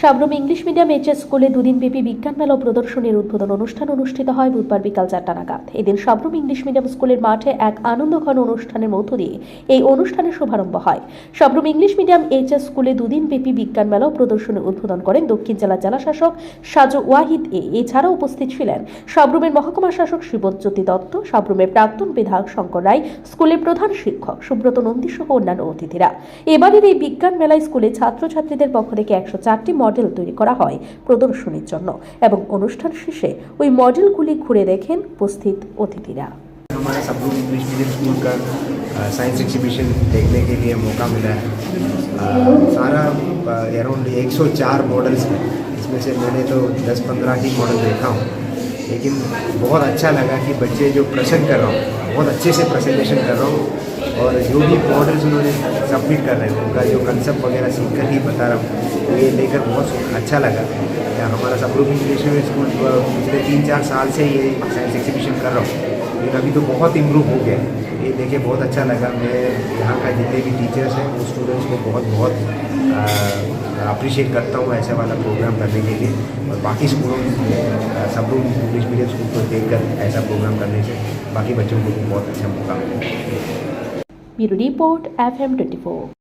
Sabroom English medium HS স্কুলে দুদিন ব্যাপী বিজ্ঞান মেলা প্রদর্শনীর উদ্বোধন অনুষ্ঠান অনুষ্ঠিত হয় বুধবার বিকাল চারটা নাগাদ। এদিন সাবরুম ইংলিশ মিডিয়াম স্কুলের মাঠে এক আনন্দঘন অনুষ্ঠানের মধ্য দিয়ে এই অনুষ্ঠানের শুভারম্ভ হয়। সাবরুম ইংলিশ মিডিয়াম এইচএস স্কুলে দুদিন ব্যাপী বিজ্ঞান মেলা প্রদর্শনীর উদ্বোধন করেন দক্ষিণ জেলা জেলা শাসক সাজু ওয়াহিদ এ। এছাড়াও উপস্থিত ছিলেন সাবরুমের মহকুমা শাসক শিবজ্যোতি দত্ত সাবরুমের প্রাক্তন বিধায়ক শঙ্কর রায়, স্কুলের প্রধান শিক্ষক সুব্রত নন্দী সহ অন্যান্য অতিথিরা। এবারের এই বিজ্ঞান মেলায় স্কুলে ছাত্রছাত্রীদের পক্ষ থেকে একশো চারটি মডেল তৈরি করা হয় প্রদর্শনীর জন্য এবং অনুষ্ঠান শেষে ওই মডেলগুলি ঘুরে দেখেন উপস্থিত অতিথিরা हमारा सब लोग इंग्लिश मीडियम स्कूल का साइंस एग्जीबिशन देखने के लिए मौका मिला है अ, सारा अराउंड 104 मॉडल्स हैं इसमें से मैंने तो 10-15 ही मॉडल देखा हूँ लेकिन बहुत अच्छा लगा कि बच्चे जो प्रेजेंट कर रहा हूँ, बहुत अच्छे से प्रेजेंटेशन कर रहा हूँ और जो भी मॉडल्स उन्होंने सबमिट कर रहे हैं, उनका जो कंसेप्ट वगैरह सीख कर ही बता रहा हूँ तो ये लेकर बहुत अच्छा लगा। या हमारा इंग्लिश मीडियम स्कूल पिछले तीन चार साल से ये साइंस एग्जीबिशन कर रहा हूँ। लेकिन अभी तो बहुत इम्प्रूव हो गया ये देखे बहुत अच्छा लगा। मैं यहाँ का जितने भी टीचर्स हैं, वो स्टूडेंट्स को बहुत बहुत अप्रिशिएट करता हूँ ऐसे वाला प्रोग्राम करने के लिए। और बाकी स्कूलों में सब लोग इंग्लिश मीडियम स्कूल को देख कर ऐसा प्रोग्राम करने से बाकी बच्चों को भी बहुत अच्छा मौका मिलेगा रिपोर्ट एफ़ एम ट्वेंटी